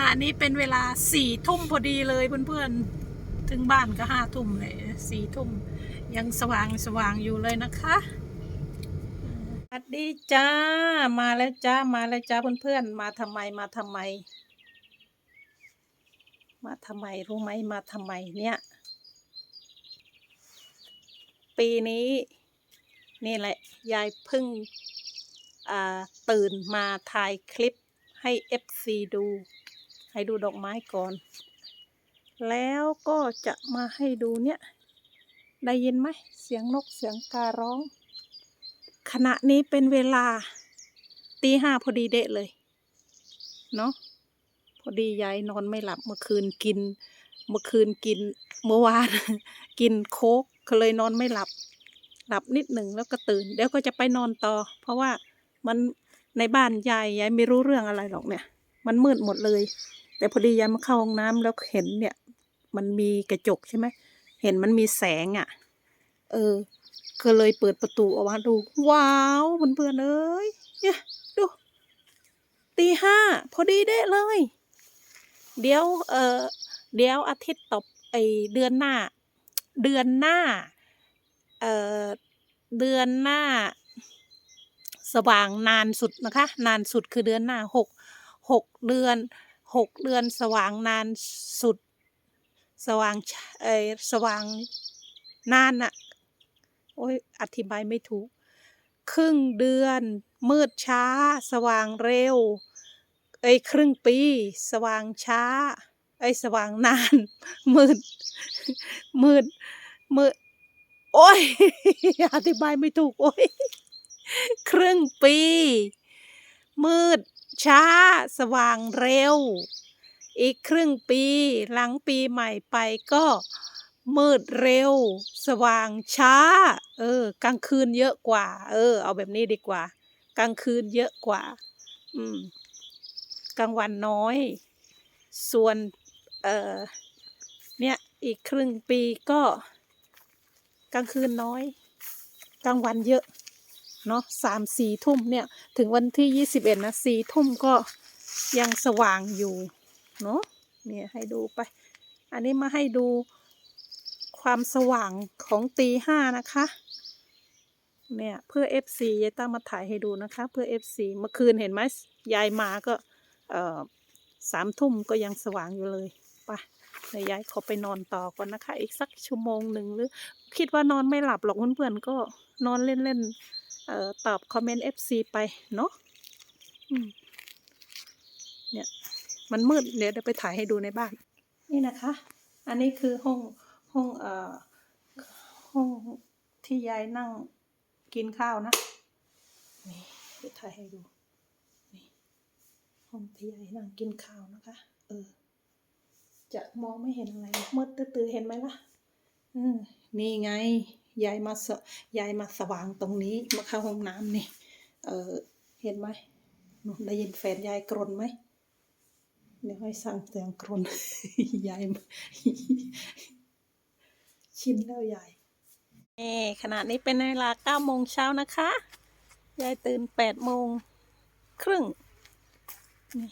ณะนี้เป็นเวลาสี่ทุ่มพอดีเลยเพื่อนๆ ถึงบ้านก็ห้าทุ่มเลยสี่ทุ่มยังสว่างสว่างอยู่เลยนะคะสวัสดีจ้า มาแล้วจ้า มาแล้วจ้าเพื่อนๆ มาทำไมมาทำไม มาทำไมรู้ไหมมาทำไมเนี่ย ปีนี้นี่แหละยายเพิ่งตื่นมาถ่ายคลิปให้ FC ดู ให้ดูดอกไม้ก่อน แล้วก็จะมาให้ดูเนี่ย ได้ยินไหมเสียงนกเสียงการ้อง ขณะนี้เป็นเวลาตีห้าพอดีเดะเลย เนาะพอดียายนอนไม่หลับเมื่อคืนกิน เมื่อคืนกินเมื่อวาน กินโค้กก็เลยนอนไม่หลับ หลับนิดหนึ่งแล้วก็ตื่นเดี๋ยวก็จะไปนอนต่อ เพราะว่ามันในบ้านยายยายไม่รู้เรื่องอะไรหรอกเนี่ย มันมืดหมดเลย แต่พอดียามาเข้าห้องน้ำแล้วเห็นเนี่ย มันมีกระจกใช่ไหมเห็นมันมีแสงอะ่ะ เออก็เลยเปิดประตูออกมาดู ว้าวเพื่อนๆเอ้ยเนี่ยดูตีห้าพอดีเด้เลย เดี๋ยวเออเดี๋ยวอาทิตย์ต่อไอเดือนหน้า เดือนหน้าเอ่อเดือนหน้า สว่างนานสุดนะคะ นานสุดคือเดือนหน้าหกหกเดือน หกเดือนสว่างนานสุด สว่างเออสว่างนานอะโอ้ยอธิบายไม่ถูก ครึ่งเดือน มืดช้า สว่างเร็ว เอ้ยครึ่งปี สว่างช้า เอ้ยสว่างนาน มืด มืด มืด โอ้ยอธิบายไม่ถูก โอ้ยครึ่งปี มืด ช้า สว่างเร็ว อีกครึ่งปีหลังปีใหม่ไปก็มืดเร็ว สว่างช้า เออ กลางคืนเยอะกว่า เออ เอาแบบนี้ดีกว่า กลางคืนเยอะกว่า อืม กลางวันน้อย ส่วน เออเนี่ย อีกครึ่งปีก็ กลางคืนน้อย กลางวันเยอะ เนาะสามสี่ทุ่มเนี่ยถึงวันที่ยี่สิบเอ็ดนะสี่ทุ่มก็ยังสว่างอยู่เนาะเนี่ยให้ดูไป อันนี้มาให้ดูความสว่างของตีห้านะคะเนี่ยเพื่อ FC ยายตั้งมาถ่ายให้ดูนะคะ เพื่อ FC เมื่อคืนเห็นไหมยายมาก็เอ่อสามทุ่มก็ยังสว่างอยู่เลยไปเดี๋ยวยายขอไปนอนต่อก่อนนะคะ อีกสักชั่วโมงหนึ่งหรือ คิดว่านอนไม่หลับหรอกเพื่อนๆก็นอนเล่นๆ ตอบคอมเมนต์ FC ไปเนาะอืมเนี่ยมันมืดเดี๋ยวเดี๋ยวไปถ่ายให้ดูในบ้าน นี่นะคะ อันนี้คือห้องห้องเอ่อห้องที่ยายนั่งกินข้าวนะนี่เดี๋ยวถ่ายให้ดูนี่ห้องที่ยายนั่งกินข้าวนะคะ เออ จะมองไม่เห็นอะไรมืดตื้อๆเห็นไหมล่ะอืมนี่ไง ยายมาสยายมาสว่างตรงนี้มาเข้าห้องน้ำนี่ เออเห็นไหมหนูได้ยินแฟนยายกรนไหมเดี๋ยวให้สั่งเสียงกรนยายชินแล้วยายเอขณะนี้เป็นเวลาเก้าโมงเช้านะคะ ยายตื่นแปดโมงครึ่งนี่